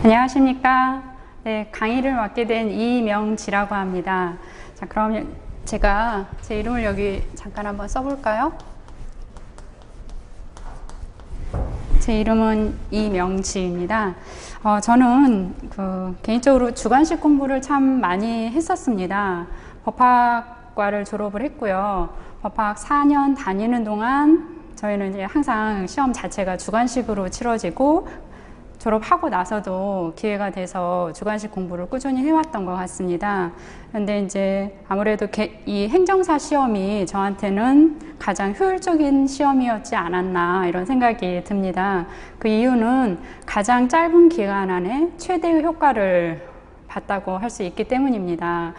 안녕하십니까. 네, 강의를 맡게 된 이명지라고 합니다. 자, 그럼 제가 제 이름을 여기 잠깐 한번 써볼까요? 제 이름은 이명지입니다. 어, 저는 그 개인적으로 주관식 공부를 참 많이 했었습니다. 법학과를 졸업을 했고요. 법학 4년 다니는 동안 저희는 이제 항상 시험 자체가 주관식으로 치러지고 졸업하고 나서도 기회가 돼서 주관식 공부를 꾸준히 해왔던 것 같습니다. 근데 이제 아무래도 이 행정사 시험이 저한테는 가장 효율적인 시험이었지 않았나 이런 생각이 듭니다. 그 이유는 가장 짧은 기간 안에 최대의 효과를 봤다고 할 수 있기 때문입니다.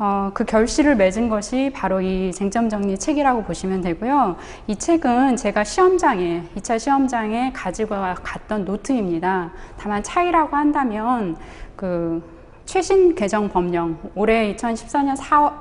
어, 그 결실을 맺은 것이 바로 이 쟁점 정리 책이라고 보시면 되고요. 이 책은 제가 시험장에, 2차 시험장에 가지고 갔던 노트입니다. 다만 차이라고 한다면 그 최신 개정 법령, 올해 2014년 4,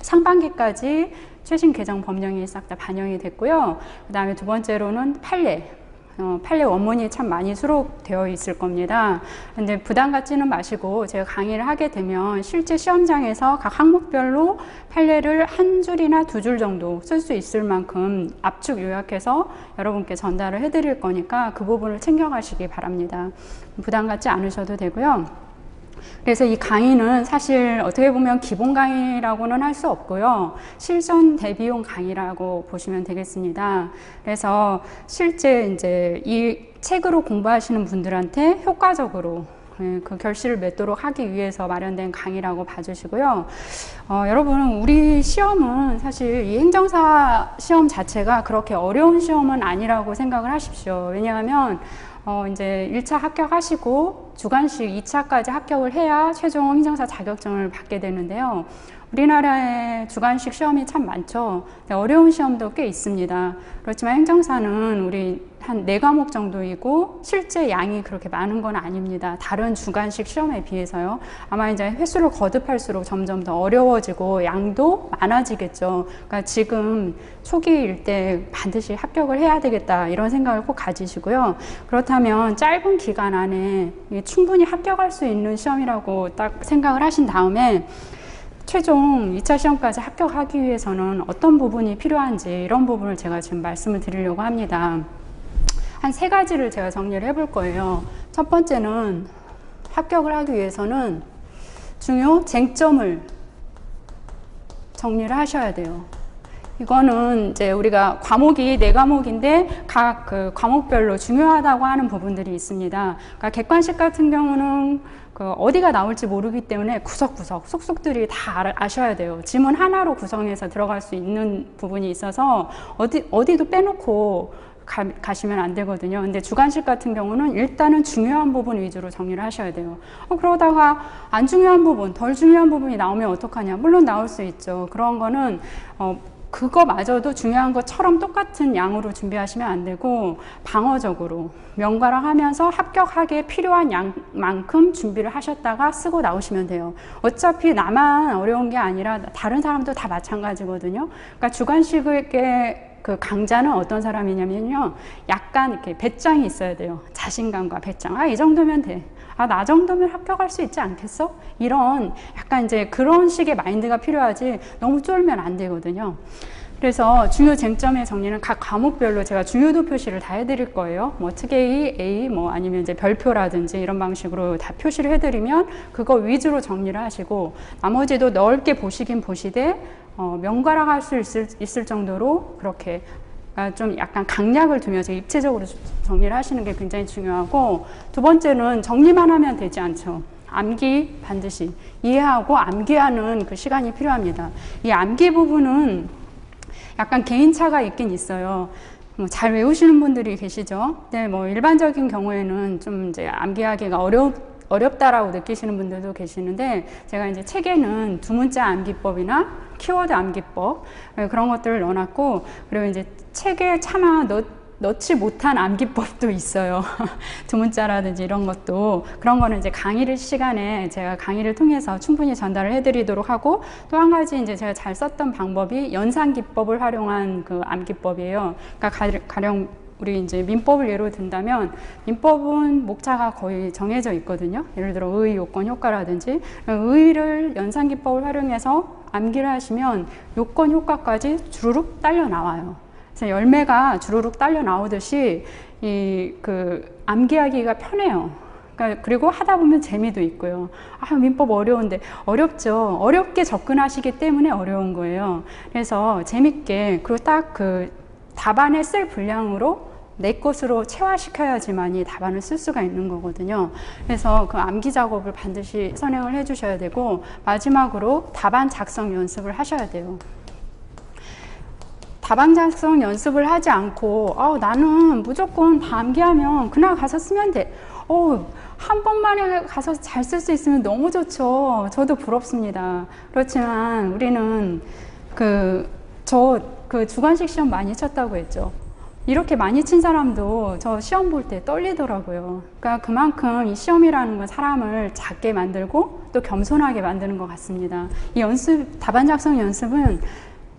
상반기까지 최신 개정 법령이 싹 다 반영이 됐고요. 그 다음에 두 번째로는 판례, 어, 판례 원문이 참 많이 수록되어 있을 겁니다. 근데 부담 갖지는 마시고 제가 강의를 하게 되면 실제 시험장에서 각 항목별로 판례를 한 줄이나 두 줄 정도 쓸 수 있을 만큼 압축 요약해서 여러분께 전달을 해드릴 거니까 그 부분을 챙겨가시기 바랍니다. 부담 갖지 않으셔도 되고요. 그래서 이 강의는 사실 어떻게 보면 기본 강의라고는 할 수 없고요. 실전 대비용 강의라고 보시면 되겠습니다. 그래서 실제 이제 이 책으로 공부하시는 분들한테 효과적으로 예, 그 결실을 맺도록 하기 위해서 마련된 강의라고 봐주시고요. 어, 여러분, 우리 시험은 사실 이 행정사 시험 자체가 그렇게 어려운 시험은 아니라고 생각을 하십시오. 왜냐하면 어, 이제 1차 합격하시고 주관식 2차까지 합격을 해야 최종 행정사 자격증을 받게 되는데요. 우리나라에 주관식 시험이 참 많죠. 어려운 시험도 꽤 있습니다. 그렇지만 행정사는 우리 한네 과목 정도이고 실제 양이 그렇게 많은 건 아닙니다. 다른 주관식 시험에 비해서요. 아마 이제 횟수를 거듭할수록 점점 더 어려워지고 양도 많아지겠죠. 그러니까 지금 초기일 때 반드시 합격을 해야 되겠다 이런 생각을 꼭 가지시고요. 그렇다면 짧은 기간 안에 충분히 합격할 수 있는 시험이라고 딱 생각을 하신 다음에 최종 2차 시험까지 합격하기 위해서는 어떤 부분이 필요한지 이런 부분을 제가 지금 말씀을 드리려고 합니다. 한 세 가지를 제가 정리를 해볼 거예요. 첫 번째는 합격을 하기 위해서는 중요 쟁점을 정리를 하셔야 돼요. 이거는 이제 우리가 과목이 네 과목인데 각 그 과목별로 중요하다고 하는 부분들이 있습니다. 그러니까 객관식 같은 경우는 그 어디가 나올지 모르기 때문에 구석구석 속속들이 다 아셔야 돼요. 지문 하나로 구성해서 들어갈 수 있는 부분이 있어서 어디 어디도 빼놓고 가, 시면안 되거든요. 근데 주관식 같은 경우는 일단은 중요한 부분 위주로 정리를 하셔야 돼요. 어, 그러다가 안 중요한 부분, 덜 중요한 부분이 나오면 어떡하냐? 물론 나올 수 있죠. 그런 거는 어, 그거마저도 중요한 것처럼 똑같은 양으로 준비하시면 안 되고 방어적으로 명가랑 하면서 합격하기에 필요한 양만큼 준비를 하셨다가 쓰고 나오시면 돼요. 어차피 나만 어려운 게 아니라 다른 사람도 다 마찬가지거든요. 그러니까 주관식의 그 강자는 어떤 사람이냐면요. 약간 이렇게 배짱이 있어야 돼요. 자신감과 배짱. 아, 이 정도면 돼. 아, 나 정도면 합격할 수 있지 않겠어? 이런 약간 이제 그런 식의 마인드가 필요하지 너무 쫄면 안 되거든요. 그래서 중요 쟁점의 정리는 각 과목별로 제가 중요도 표시를 다 해드릴 거예요. 뭐 특A, A, 뭐 아니면 이제 별표라든지 이런 방식으로 다 표시를 해드리면 그거 위주로 정리를 하시고 나머지도 넓게 보시긴 보시되 어, 명가락할 수 있을, 있을 정도로 그렇게 아, 좀 약간 강약을 두면서 입체적으로 정리를 하시는 게 굉장히 중요하고 두 번째는 정리만 하면 되지 않죠. 암기 반드시 이해하고 암기하는 그 시간이 필요합니다. 이 암기 부분은 약간 개인차가 있긴 있어요. 뭐 잘 외우시는 분들이 계시죠. 네, 뭐 일반적인 경우에는 좀 이제 암기하기가 어렵 어렵다라고 느끼시는 분들도 계시는데 제가 이제 책에는 두 문자 암기법이나 키워드 암기법 네, 그런 것들을 넣어놨고 그리고 이제 책에 차마 넣, 넣지 못한 암기법도 있어요. 두 문자라든지 이런 것도 그런 거는 이제 강의를 시간에 제가 강의를 통해서 충분히 전달을 해드리도록 하고 또 한 가지 이제 제가 잘 썼던 방법이 연상 기법을 활용한 그 암기법이에요. 그러니까 가령 우리 이제 민법을 예로 든다면 민법은 목차가 거의 정해져 있거든요. 예를 들어 의, 요건, 효과라든지 의를 연산기법을 활용해서 암기를 하시면 요건, 효과까지 주르륵 딸려 나와요. 그래서 열매가 주르륵 딸려 나오듯이 이 그 암기하기가 편해요. 그러니까 그리고 하다 보면 재미도 있고요. 아, 민법 어려운데 어렵죠. 어렵게 접근하시기 때문에 어려운 거예요. 그래서 재밌게 그리고 딱 그 답안에 쓸 분량으로 내 것으로 체화시켜야지만이 답안을 쓸 수가 있는 거거든요. 그래서 그 암기 작업을 반드시 선행을 해 주셔야 되고 마지막으로 답안 작성 연습을 하셔야 돼요. 답안 작성 연습을 하지 않고 어, 나는 무조건 다 암기하면 그날 가서 쓰면 돼. 어, 한 번만에 가서 잘 쓸 수 있으면 너무 좋죠. 저도 부럽습니다. 그렇지만 우리는 그, 저, 그 주관식 시험 많이 쳤다고 했죠. 이렇게 많이 친 사람도 저 시험 볼 때 떨리더라고요. 그러니까 그만큼 이 시험이라는 건 사람을 작게 만들고 또 겸손하게 만드는 것 같습니다. 이 연습, 답안 작성 연습은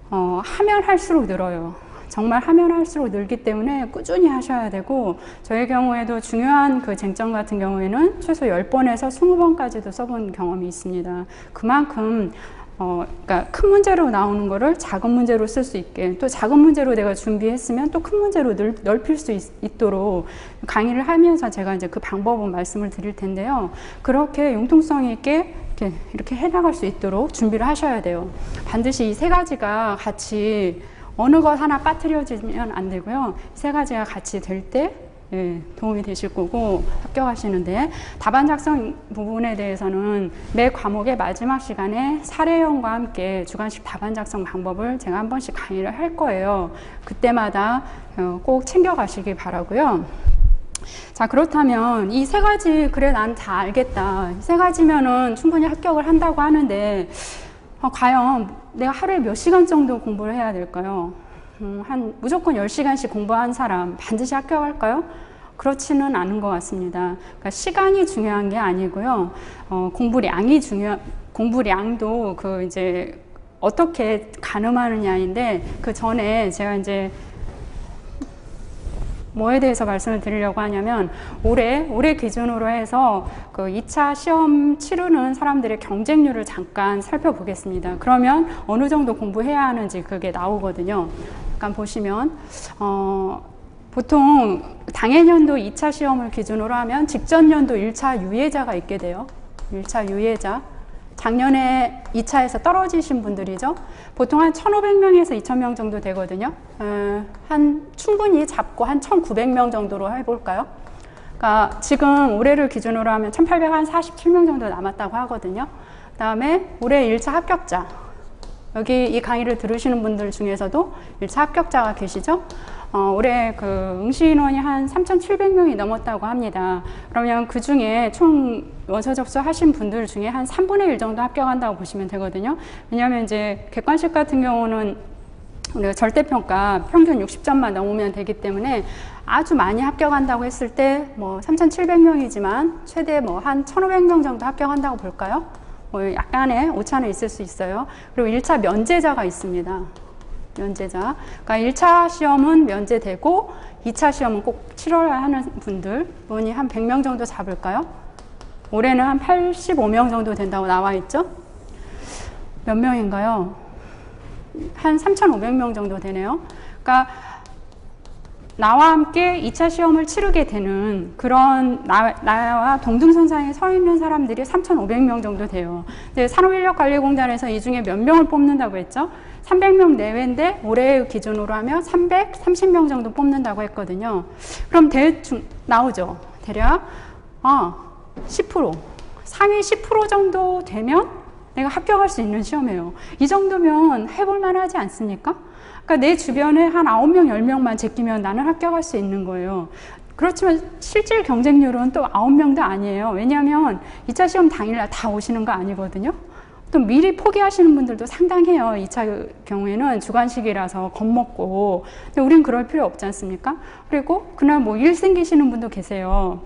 어, 하면 할수록 늘어요. 정말 하면 할수록 늘기 때문에 꾸준히 하셔야 되고 저의 경우에도 중요한 그 쟁점 같은 경우에는 최소 10번에서 20번까지도 써본 경험이 있습니다. 그만큼 어, 그러니까 큰 문제로 나오는 거를 작은 문제로 쓸 수 있게 또 작은 문제로 내가 준비했으면 또 큰 문제로 늘, 넓힐 수 있, 도록 강의를 하면서 제가 이제 그 방법은 말씀을 드릴 텐데요. 그렇게 융통성 있게 이렇게, 이렇게 해나갈 수 있도록 준비를 하셔야 돼요. 반드시 이 세 가지가 같이 어느 것 하나 빠뜨려지면 안 되고요. 세 가지가 같이 될 때 예, 도움이 되실 거고 합격하시는데 답안 작성 부분에 대해서는 매 과목의 마지막 시간에 사례형과 함께 주관식 답안 작성 방법을 제가 한 번씩 강의를 할 거예요. 그때마다 어, 꼭 챙겨가시기 바라고요. 자 그렇다면 이 세 가지 그래 난 다 알겠다 세 가지면은 충분히 합격을 한다고 하는데 어, 과연 내가 하루에 몇 시간 정도 공부를 해야 될까요? 음, 한 무조건 10시간씩 공부한 사람 반드시 합격할까요? 그렇지는 않은 것 같습니다. 그러니까 시간이 중요한 게 아니고요. 어, 공부량이 중요, 공부량도 그 이제 어떻게 가늠하느냐인데 그 전에 제가 이제 뭐에 대해서 말씀을 드리려고 하냐면 올해 올해 기준으로 해서 그 2차 시험 치르는 사람들의 경쟁률을 잠깐 살펴보겠습니다. 그러면 어느 정도 공부해야 하는지 그게 나오거든요. 잠깐 보시면 어 보통 당해년도 2차 시험을 기준으로 하면 직전 연도 1차 유예자가 있게 돼요. 1차 유예자. 작년에 2차에서 떨어지신 분들이죠. 보통 한 1,500명에서 2,000명 정도 되거든요. 에, 한 충분히 잡고 한 1,900명 정도로 해볼까요? 그러니까 지금 올해를 기준으로 하면 1,847명 정도 남았다고 하거든요. 그 다음에 올해 1차 합격자. 여기 이 강의를 들으시는 분들 중에서도 1차 합격자가 계시죠? 어, 올해 그 응시 인원이 한 3,700명이 넘었다고 합니다. 그러면 그 중에 총 원서 접수하신 분들 중에 한 3분의 1 정도 합격한다고 보시면 되거든요. 왜냐하면 이제 객관식 같은 경우는 우리가 절대평가 평균 60점만 넘으면 되기 때문에 아주 많이 합격한다고 했을 때 뭐 3,700명이지만 최대 뭐 한 1,500명 정도 합격한다고 볼까요? 뭐 약간의 오차는 있을 수 있어요. 그리고 1차 면제자가 있습니다. 면제자. 그러니까 1차 시험은 면제되고 2차 시험은 꼭 치러야 하는 분들 분이 한 100명 정도 잡을까요? 올해는 한 85명 정도 된다고 나와 있죠? 몇 명인가요? 한 3,500명 정도 되네요. 그러니까 나와 함께 2차 시험을 치르게 되는 그런 나, 나와 동등선상에 서 있는 사람들이 3,500명 정도 돼요. 산업인력관리공단에서 이 중에 몇 명을 뽑는다고 했죠? 300명 내외인데 올해 기준으로 하면 330명 정도 뽑는다고 했거든요. 그럼 대충 나오죠. 대략 아, 10% 상위 10% 정도 되면 내가 합격할 수 있는 시험이에요. 이 정도면 해볼 만 하지 않습니까? 그러니까 내 주변에 한 9명, 10명만 제끼면 나는 합격할 수 있는 거예요. 그렇지만 실질 경쟁률은 또 9명도 아니에요. 왜냐하면 2차 시험 당일날 다 오시는 거 아니거든요. 또 미리 포기하시는 분들도 상당해요. 2차 경우에는 주관식이라서 겁먹고. 근데 우린 그럴 필요 없지 않습니까? 그리고 그날 뭐 일 생기시는 분도 계세요.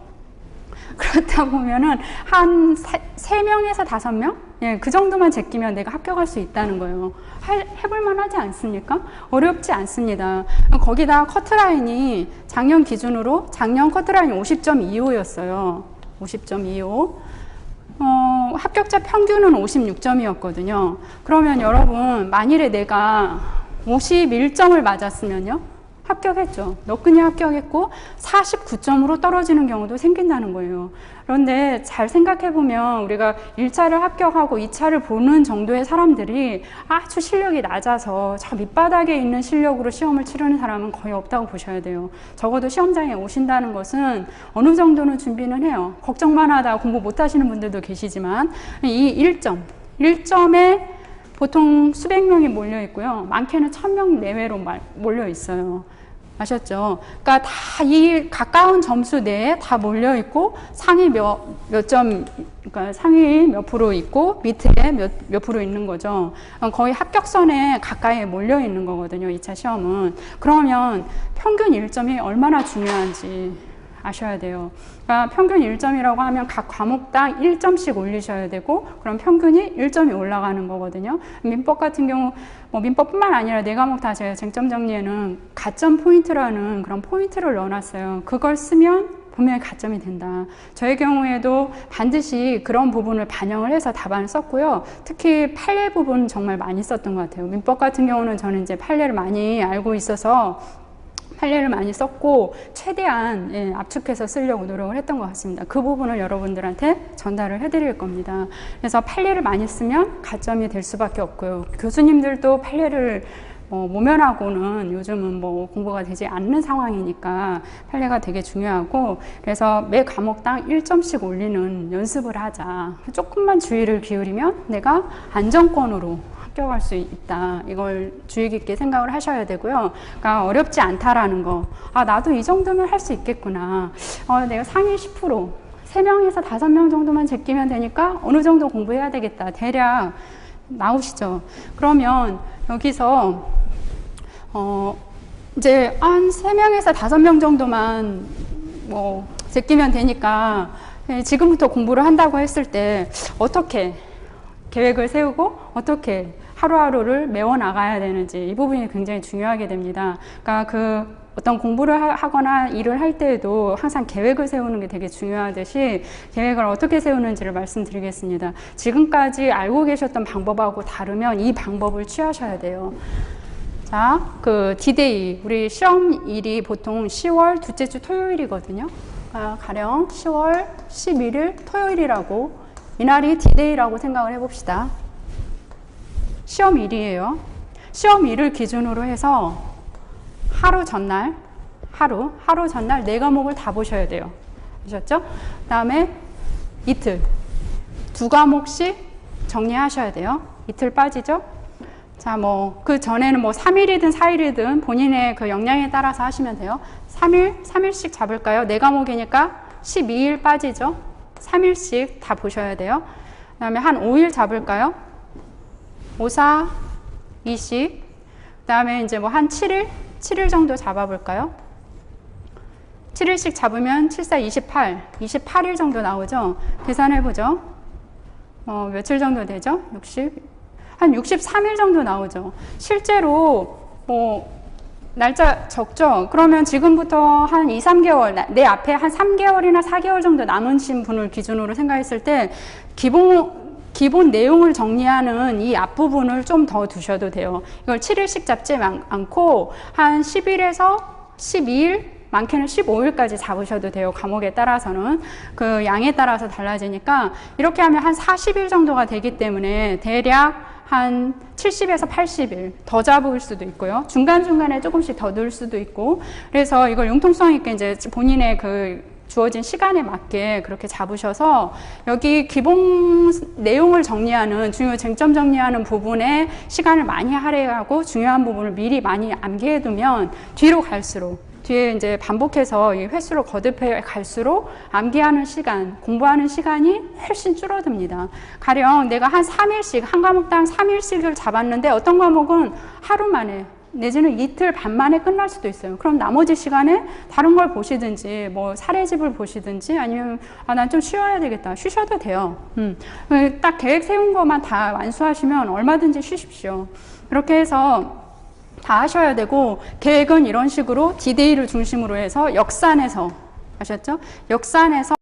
그렇다 보면은 한 3명에서 5명? 예, 그 정도만 제끼면 내가 합격할 수 있다는 거예요. 할, 해볼만 하지 않습니까? 어렵지 않습니다. 거기다 커트라인이 작년 기준으로 작년 커트라인 50.25였어요. 50.25. 어, 합격자 평균은 56점이었거든요. 그러면 여러분, 만일에 내가 51점을 맞았으면요? 합격했죠. 너끈히 합격했고 49점으로 떨어지는 경우도 생긴다는 거예요. 그런데 잘 생각해 보면 우리가 1차를 합격하고 2차를 보는 정도의 사람들이 아주 실력이 낮아서 저 밑바닥에 있는 실력으로 시험을 치르는 사람은 거의 없다고 보셔야 돼요. 적어도 시험장에 오신다는 것은 어느 정도는 준비는 해요. 걱정만 하다 공부 못 하시는 분들도 계시지만 이 1점, 1점에 보통 수백 명이 몰려 있고요. 많게는 천 명 내외로 몰려 있어요. 아셨죠? 그러니까 다 이 가까운 점수 내에 다 몰려 있고 상위 몇 몇 점, 그러니까 상위 몇 프로 있고 밑에 몇, 몇 프로 있는 거죠. 거의 합격선에 가까이 몰려 있는 거거든요. 2차 시험은. 그러면 평균 1점이 얼마나 중요한지 아셔야 돼요. 그러니까 평균 1점이라고 하면 각 과목당 1점씩 올리셔야 되고 그럼 평균이 1점이 올라가는 거거든요. 민법 같은 경우 뭐 민법뿐만 아니라 네 과목 다 제가 쟁점 정리에는 가점 포인트라는 그런 포인트를 넣어놨어요. 그걸 쓰면 분명히 가점이 된다. 저의 경우에도 반드시 그런 부분을 반영을 해서 답안을 썼고요. 특히 판례 부분 정말 많이 썼던 것 같아요. 민법 같은 경우는 저는 이제 판례를 많이 알고 있어서 판례를 많이 썼고 최대한 예, 압축해서 쓰려고 노력을 했던 것 같습니다. 그 부분을 여러분들한테 전달을 해드릴 겁니다. 그래서 판례를 많이 쓰면 가점이 될 수밖에 없고요. 교수님들도 판례를 어, 모면하고는 요즘은 뭐 공부가 되지 않는 상황이니까 판례가 되게 중요하고 그래서 매 과목당 1점씩 올리는 연습을 하자. 조금만 주의를 기울이면 내가 안정권으로 합격할 수 있다. 이걸 주의 깊게 생각을 하셔야 되고요. 그러니까 어렵지 않다라는 거. 아, 나도 이 정도면 할 수 있겠구나. 어, 내가 상위 10%, 3명에서 5명 정도만 제끼면 되니까 어느 정도 공부해야 되겠다. 대략 나오시죠. 그러면 여기서, 어, 이제 한 3명에서 5명 정도만 뭐 제끼면 되니까 예, 지금부터 공부를 한다고 했을 때 어떻게 계획을 세우고 어떻게 하루하루를 메워 나가야 되는지 이 부분이 굉장히 중요하게 됩니다. 그러니까 그 어떤 공부를 하거나 일을 할 때에도 항상 계획을 세우는 게 되게 중요하듯이 계획을 어떻게 세우는지를 말씀드리겠습니다. 지금까지 알고 계셨던 방법하고 다르면 이 방법을 취하셔야 돼요. 자, 그 디데이 우리 시험일이 보통 10월 둘째 주 토요일이거든요. 아, 가령 10월 11일 토요일이라고 이날이 디데이라고 생각을 해봅시다. 시험일이에요. 시험일을 기준으로 해서 하루 전날, 하루, 하루 전날 네 과목을 다 보셔야 돼요. 아셨죠? 그 다음에 이틀, 두 과목씩 정리하셔야 돼요. 이틀 빠지죠? 자, 뭐, 그 전에는 뭐 3일이든 4일이든 본인의 그 역량에 따라서 하시면 돼요. 3일, 3일씩 잡을까요? 네 과목이니까 12일 빠지죠? 3일씩 다 보셔야 돼요. 그 다음에 한 5일 잡을까요? 5, 4, 20. 그 다음에 이제 뭐 한 7일? 7일 정도 잡아볼까요? 7일씩 잡으면 7, 4, 28. 28일 정도 나오죠? 계산해보죠. 어, 며칠 정도 되죠? 60. 한 63일 정도 나오죠. 실제로 뭐 날짜 적죠? 그러면 지금부터 한 2, 3개월, 내 앞에 한 3개월이나 4개월 정도 남으신 분을 기준으로 생각했을 때 기본 기본 내용을 정리하는 이 앞부분을 좀 더 두셔도 돼요. 이걸 7일씩 잡지 않고 한 10일에서 12일 많게는 15일까지 잡으셔도 돼요. 과목에 따라서는. 그 양에 따라서 달라지니까 이렇게 하면 한 40일 정도가 되기 때문에 대략 한 70에서 80일 더 잡을 수도 있고요. 중간중간에 조금씩 더 넣을 수도 있고. 그래서 이걸 융통성 있게 이제 본인의 그 주어진 시간에 맞게 그렇게 잡으셔서 여기 기본 내용을 정리하는 중요 쟁점 정리하는 부분에 시간을 많이 할애하고 중요한 부분을 미리 많이 암기해 두면 뒤로 갈수록 뒤에 이제 반복해서 횟수로 거듭해 갈수록 암기하는 시간, 공부하는 시간이 훨씬 줄어듭니다. 가령 내가 한 3일씩, 한 과목당 3일씩을 잡았는데 어떤 과목은 하루 만에 내지는 이틀 반 만에 끝날 수도 있어요. 그럼 나머지 시간에 다른 걸 보시든지 뭐 사례집을 보시든지 아니면 아 난 좀 쉬어야 되겠다. 쉬셔도 돼요. 음. 딱 계획 세운 것만 다 완수하시면 얼마든지 쉬십시오. 그렇게 해서 다 하셔야 되고 계획은 이런 식으로 디데이를 중심으로 해서 역산해서 아셨죠? 역산해서